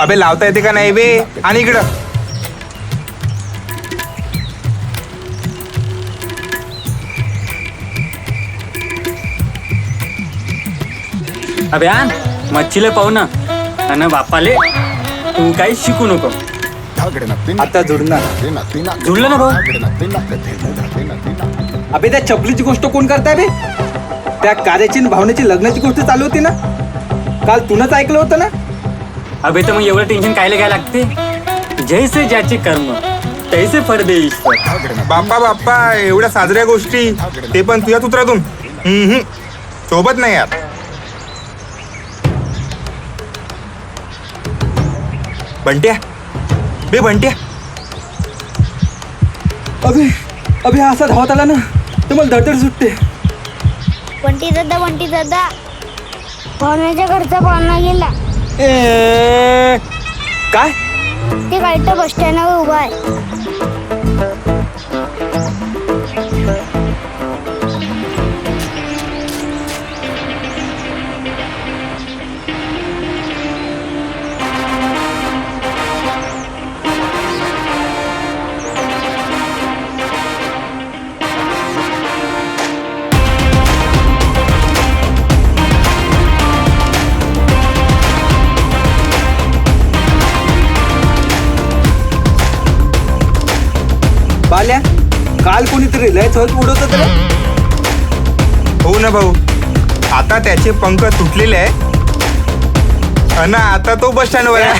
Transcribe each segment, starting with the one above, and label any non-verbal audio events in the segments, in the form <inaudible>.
अबे लावता येते का नाही बे? आणि इकडं. अभियान मच्छीले पाहू ना. आणि बापाले तू काही शिकू नको. आता जुडणार धागे ना भाऊ? अबे त्या चपलीची गोष्ट कोण करताय बे? त्या कार्याची भावनेची लग्नाची गोष्ट चालू होती ना? काल तुनच ऐकलं होतं ना? अभे तर मग एवढं टेन्शन कायले काय लागते? जैसे ज्याचे कर्म तैसे फळ दे ईश्वर. धागे ना बाप्पा बाप्पा एवढ्या साजऱ्या गोष्टी ते पण तुझ्या उतरातून. हम्म, सोबत नाही यार. बंट्या. बे बंट्या. अबे अबे हा असा धावत आला ना तर मला धडधड सुटते. वंटी दादा वंटी दादा. पाहुण्याच्या घरचा पाहुणा गेला? ए, काय? ते काहीतरी बस स्टँडवर उभा आहे. काल कोणीतरी लय थोत उडवत होतं रे. हो ना भाऊ. आता त्याचे पंख तुटलेले आहे अन आता तो बस स्टँडवर आहे.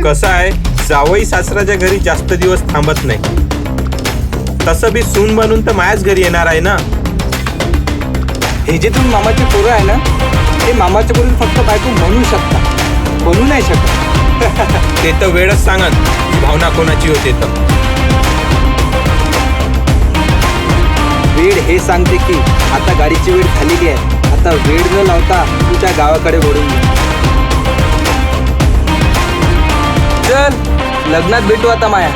<laughs> कसं आहे जावई सासराच्या घरी जास्त दिवस थांबत नाही. तसं बी सून बनून तर मायाच घरी येणार आहे ना. हे जे तुम्ही मामाचे पोरं आहे ना ते मामाच्या पोरी फक्त बायको म्हणू शकता. बनू नाही शकत. <laughs> ते तर वेळच सांगत भावना कोणाची होते तर. वेळ हे सांगते की आता गाडीची वेळ झालेली आहे. आता वेळ न लावता तुझ्या गावाकडे वळून ये. चल लग्नात भेटू आता माया.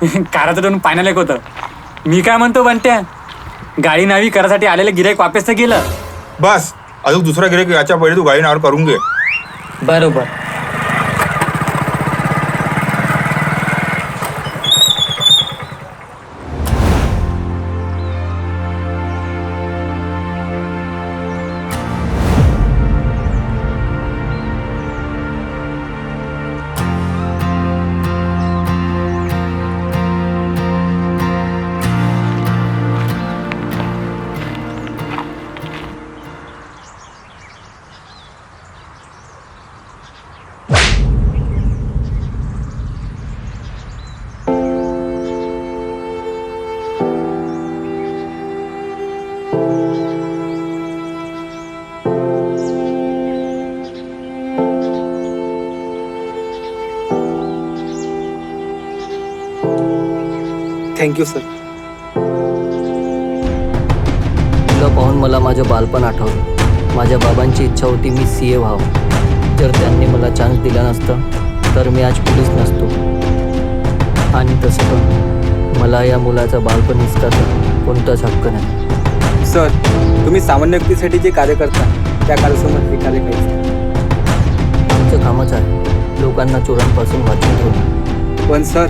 <laughs> काराचं दोन पाण्याला एक होतं. मी काय म्हणतो बंट्या गाडी नावी करासाठी आलेलं गिराईक वापस तर गेलं. बस अजून दुसरा गिरेक याच्या पहिले तू गाडी नावावर करून घे. बरोबर. थँक्यू सर तुला पाहून मला माझं बालपण आठवलं. माझ्या बाबांची इच्छा होती मी सी ए व्हावं. जर त्यांनी मला चान्स दिला नसता तर मी आज पोलीस नसतो. आणि तसं पण मला या मुलाचं बालपण हिसकाचा कोणताच हक्क नाही. सर तुम्ही सामान्य व्यक्तीसाठी जे कार्य करता त्या कार्यासमोर हे कार्य नाही. आमचं कामच आहे लोकांना चोरांपासून वाचून ठेवणं. पण सर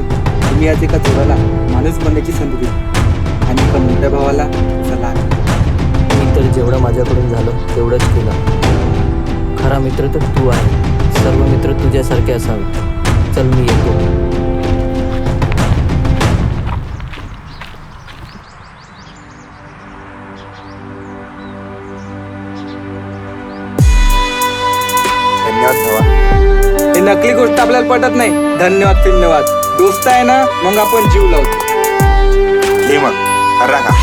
तुम्ही आज एका चोराला माणूस बनण्याची संधी दिली. आणि पण मोठ्या भावाला तुझा मी तर जेवढं माझ्याकडून झालं तेवढंच केलं. खरा मित्र तर तू आहे. सर्व मित्र तुझ्यासारखे असावे. चल मी येतो. धन्यवाद हे नकली गोष्ट आपल्याला पटत नाही. धन्यवाद धन्यवाद दोस्त आहे ना मग आपण जीव लावतो. घे मग खरा का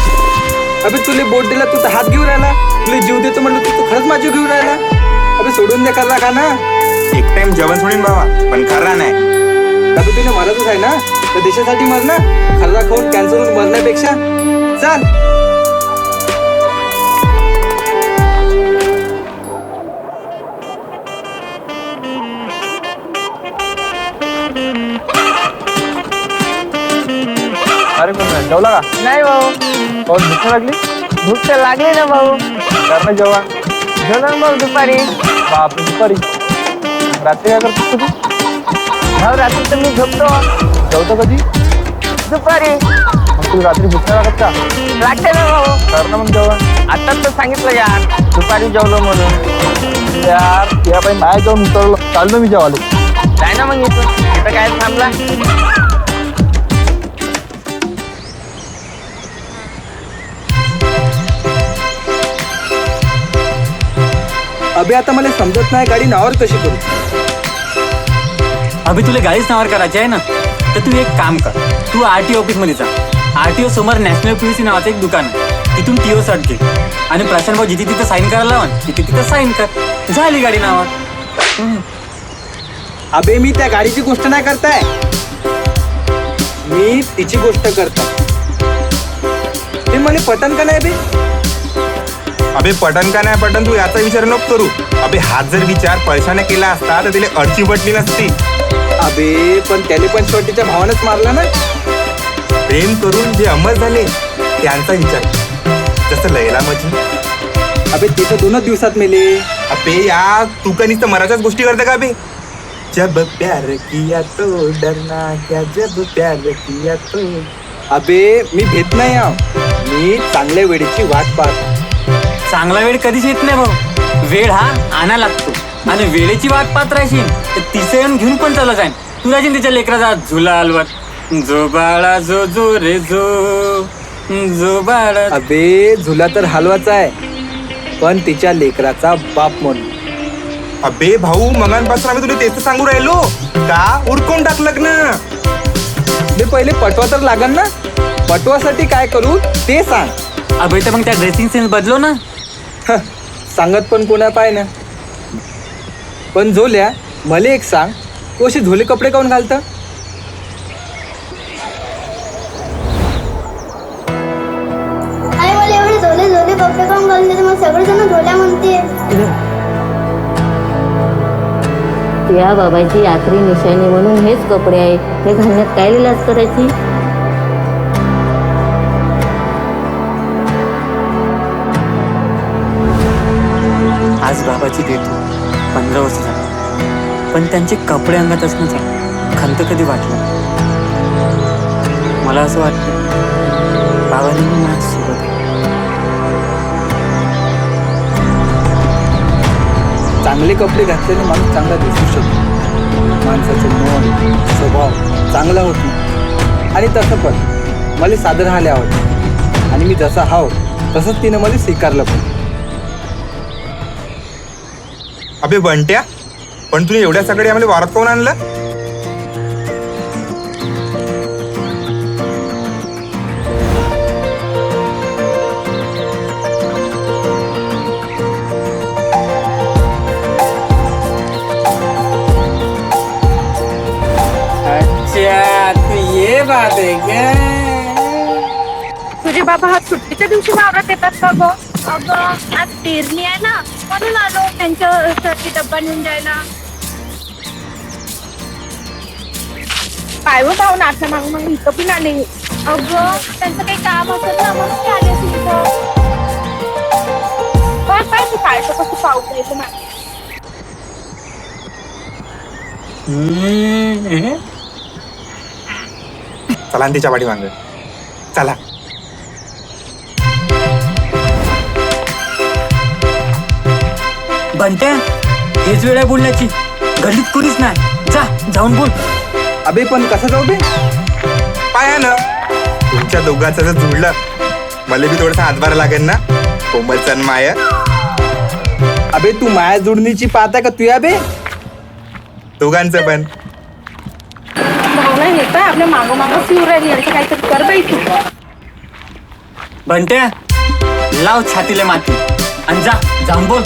अबे तुला बोट दिला तू तर हात घेऊन राहिला. तुला जीव देतो म्हणलं तू तू खरंच माझी घेऊन राहिला. अबे सोडून दे करा का ना एक टाइम जेवण सोडीन बाबा पण खरा नाही. अबे तुला मरतच आहे ना? तर देशासाठी मर ना खर्रा खाऊन कॅन्सर होऊन मरण्यापेक्षा. चाल. जेवला का? नाही भाऊ. पाऊस भूक लागली? भूक तर लागली ना भाऊ. कर ना जेवण भाऊ दुपारी. बाप दुपारी. रात्री काय करतो तू? भाऊ रात्री तर मी झोपतो जेवतो कधी? दुपारी. मग तुला रात्री भूक नाही लागत का? लागते ना भाऊ. कर ना मग जेवण. आताच तर सांगितलं यार. दुपारी जेवलो म्हणून. यार या बाई नाही जाऊन उतरलो. चाललो मी जेवायला. काय ना मग इथून. इथं काय थांबला? अबे आता मला समजत नाही गाडी नावावर कशी करू? अभि तुला गाडीच नावावर करायची आहे ना? तर तू एक काम कर. तू आर टी ऑफिसमध्ये जा. आर टी ओ समोर नॅशनल पीयूसी नावाचं एक दुकान आहे. तिथून टी ओ सर्ट घे. आणि प्रशांत भाऊ जिथे तिथे साईन करायला लावा तिथे तिथे साईन कर. झाली गाडी नावावर. अबे मी त्या गाडीची गोष्ट नाही करताय. मी तिची गोष्ट करतो ते मला पटन का नाही बे? अबे पटन का नाही पटन? तू याचा विचार नको करू. अबे हात जर विचार पैशाने केला असता तर तिला अडची पटली नसती. अबे पण त्याने पण शेवटीच्या भावानच मारला ना. प्रेम करून जे अमर झाले त्यांचा विचार. जसं लैला मजी. अबे ते तर दोनच दिवसात मेले. अबे या तू का नुसतं मराठाच गोष्टी करते का बे जब प्यार किया तो डरना क्या जब प्यार किया तो? अबे मी भेट नाही आहो. मी चांगल्या वेळेची वाट पाहतो. चांगला वेळ कधीच येत नाही भाऊ. वेळ हा आणा लागतो. आणि वेळेची वाट पाहत राहशील तर तिचं येऊन घेऊन पण चालत जाईन. तू राहशील तिच्या लेकराचा झुला हलवत जो बाळा जो जो रे जो. जो बाळा. अबे झुला तर हलवाचा आहे. पण तिच्या लेकराचा बाप म्हणून अबे भाऊ मगांपासून आम्ही तुला तेच तर सांगू राहिलो. का? उरकून टाकलं ना बे पहिले पटवा तर लागन ना. पटवासाठी काय करू ते सांग. अभि तर मग त्या ड्रेसिंग सेन्स बदलो ना. हं, सांगत पण कोणा पाय ना. पण झोल्या मला एक सांग तू असे झोले कपडे काऊन घालतं? आई मला एवढे झोले झोले कपडे काऊन घालून देते मग सगळेजण झोल्या म्हणते. या बाबाची यात्री निशाणी म्हणून हेच कपडे आहेत हे घालण्यात काय लिलाज करायची? आज बाबाची होती. पंधरा वर्ष झाली. पण त्यांचे कपडे अंगात असण्याचा खंत कधी वाटलं मला असं वाटतं बाबांनी माझ्यासोबत आहे. चांगले कपडे घातल्याने माणूस चांगला दिसू शकतो. माणसाचं मन स्वभाव चांगला होतो आणि तसं पण. मला सादर राहायला आवडतं आणि मी जसा हाव तसंच तिनं मला स्वीकारलं पण. अबे बंट्या पण तुम्ही एवढ्या सगळे आम्हाला वारात कोण आणलं? अच्छा तू ये बात आहे क्या तुझे बाबा हा सुट्टीच्या दिवशी वावरात येतात का ग? अगं आज पेरणी आहे ना. म्हणून आलो त्यांच्यासाठी डब्बा नेऊन द्यायला. काय भाऊ नाचा माग मग इथं पण आले. अगं त्यांचं काही काम असेल ना म्हणून ते आले असेल इथं. काय काय तू काय तर कसं पाऊस यायचं मागे. चला न तिच्या पाठी मांग चला. बनत्या? हेच वेळ आहे बोलण्याची. गल्लीत कोणीच नाही. जा जाऊन बोल. अबे पण कसं जाऊ बे पाया ना तुमच्या दोघांचं जर जुळलं मला बी थोडासा हातभार लागेल ना? कोमलचा आणि माया. अबे तू माया जुडणीची पाहता का तुया बे दोघांचं पण. भावना येत आपल्या मागं मागं फिरू राहिली यांचं काहीतरी कर बाई तू. बनत्या? लाव छातीला माती. आणि जा जाऊन बोल.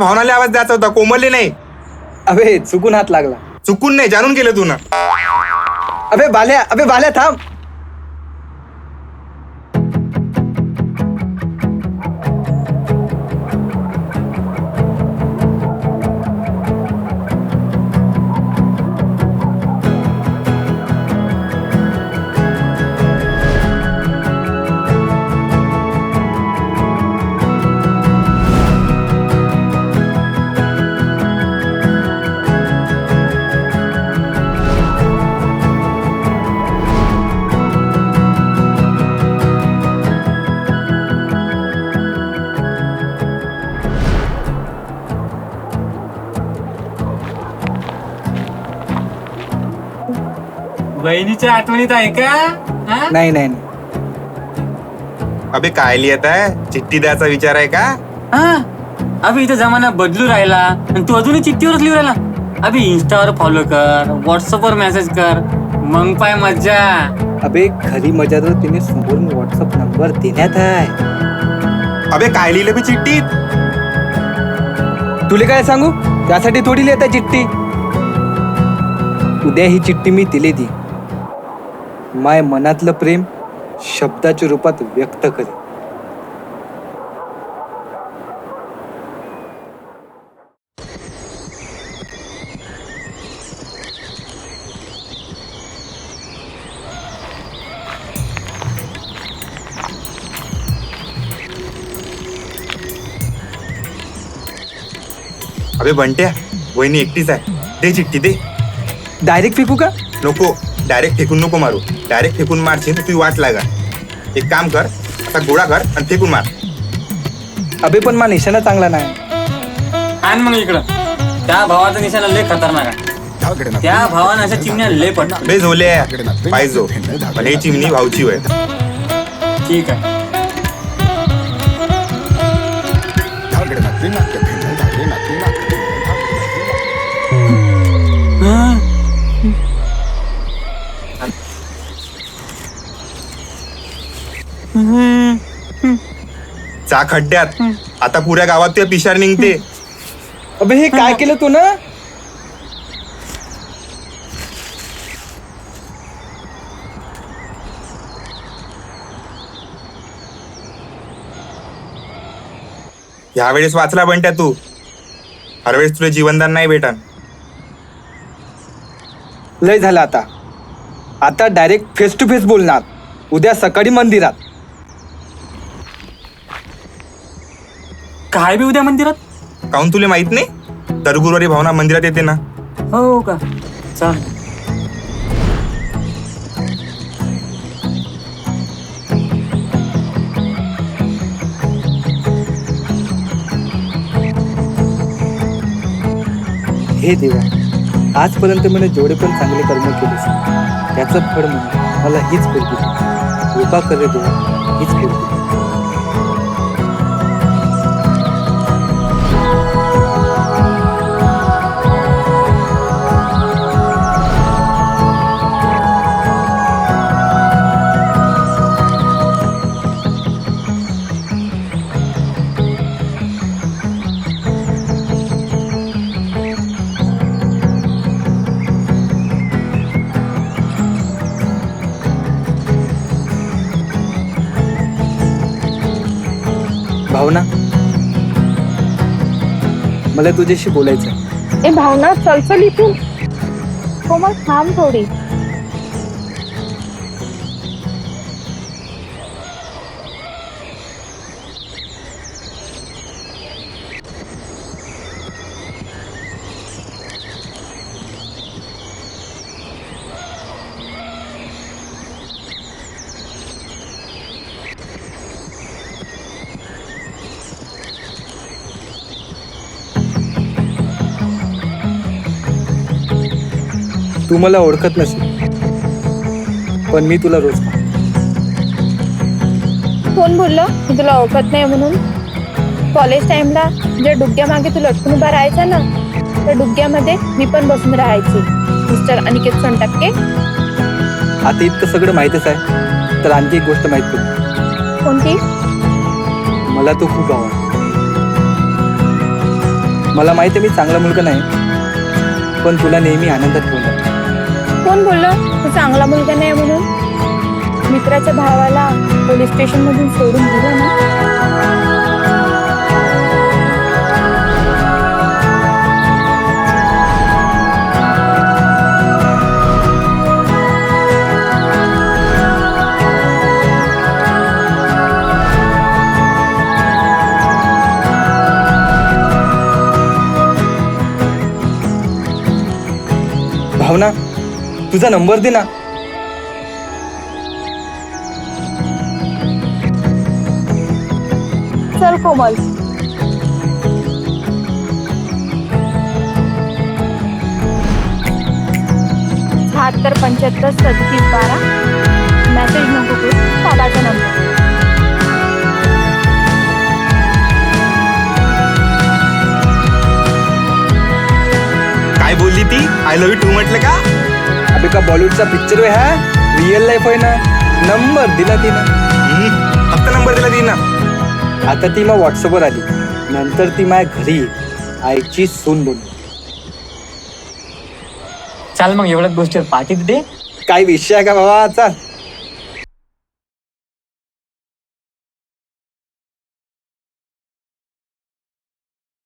भावनाला आवाज द्यायचा होता कोमलले नाही. अबे चुकून हात लागला. चुकून नाही जाणून गेलं तू ना. अबे बाल्या अबे बाल्या थांब. बहिणीच्या आठवणीत आहे का? हा? नाही नाही नाही. अबे काय लिहित आहे चिठ्ठी द्यायचा विचार आहे का? हा? अभि इथं जमाना बदलू राहिला आणि तू अजूनही चिठ्ठीवरच लिहू राहिला. अभि इन्स्टावर फॉलो कर व्हॉट्सअपवर मेसेज कर. मग पाय मज्जा. अबे खरी मजा तर तिने समोरून व्हॉट्सअप नंबर देण्यात आहे. अबे काय लिहिलं बी चिठ्ठीत तुला काय सांगू? त्यासाठी थोडी लिहित आहे चिठ्ठी. उद्या ही चिठ्ठी मी दिली ती माय मनातलं प्रेम शब्दाच्या रूपात व्यक्त करे अबे बंट्या वहिनी एकटीच आहे. दे चिठ्ठी दे. डायरेक्ट फेकू का? नको. डायरेक्ट फेकून नको मारू. डायरेक्ट फेकून मारशील तर तुझी वाट लागा. एक काम कर आता गोळा कर आणि फेकून मार. अबे पण मा निशाणा चांगला नाही. आण मग इकडं. त्या भावाचा निशाणा लय खतरनाक आहे. त्या भावानं अशा चिमण्या लय पडणार. बे झोले पाहिजो पण ही चिमणी भाऊची होय. ठीक आहे. चा खड्ड्यात आता पुऱ्या गावात ते पिशार निघते. अबे हे काय केलं तू ना? ह्या वेळेस वाचला बंट्या तू. हर वेळेस तुला जीवनदान नाही भेटन. लय झालं आता. आता डायरेक्ट फेस टू फेस बोलणार. उद्या सकाळी मंदिरात. काय बी उद्या मंदिरात? काहून तुला माहीत नाही? दर गुरुवारी भावना मंदिरात येते ना. हो का? चल. हे देवा आजपर्यंत मी जेवढे पण चांगले कर्म केले त्याचं फळ म्हणून मला हीच पोरगी दे. कृपा करे देवा हीच पोरगी दे. भावना? मला तुझ्याशी बोलायचं ए भावना चल चल इथून. हो थांब थोडी. तू मला ओळखत नसेल पण मी तुला रोज. कोण बोललं? मी तुला ओळखत नाही म्हणून. कॉलेज टाइमला ज्या डुग्ग्या मागे तू लटकून उभा राहायचा ना त्या डुग्ग्यामध्ये मी पण बसून राहायची. मिस्टर अनिकेत सोनटक्के आता इतकं सगळं माहीतच आहे तर आणखी एक गोष्ट माहीत पडली कोणती? मला तो खूप आवडतो. मला माहिती आहे मी चांगला मुलगा नाही पण तुला नेहमी आनंदात ठेवणार कोण बोललं? तू चांगला मुलगा नाही म्हणून. मित्राच्या भावाला पोलीस स्टेशन मधून सोडून दिलं ना. भावना तुझा नंबर दे ना. चल कोमल. शहात्तर पंच्याहत्तर सदतीस बारा. मेसेज नको करू बाबाचा नंबर काय बोलली ती? आय लव्ह यू टू म्हटलं का? अबे का बॉलिवूडचा पिक्चर आहे हा? रिअल लाईफ आहे ना? नंबर दिला तिनं. फक्त नंबर दिला ती ना आता ती मग व्हॉट्सअपवर आली. नंतर ती माझ्या घरी. आईची सून बोलली. चाल मग एवढ्याच गोष्टीवर पाठी दे काय विषय आहे का बाबा? चल.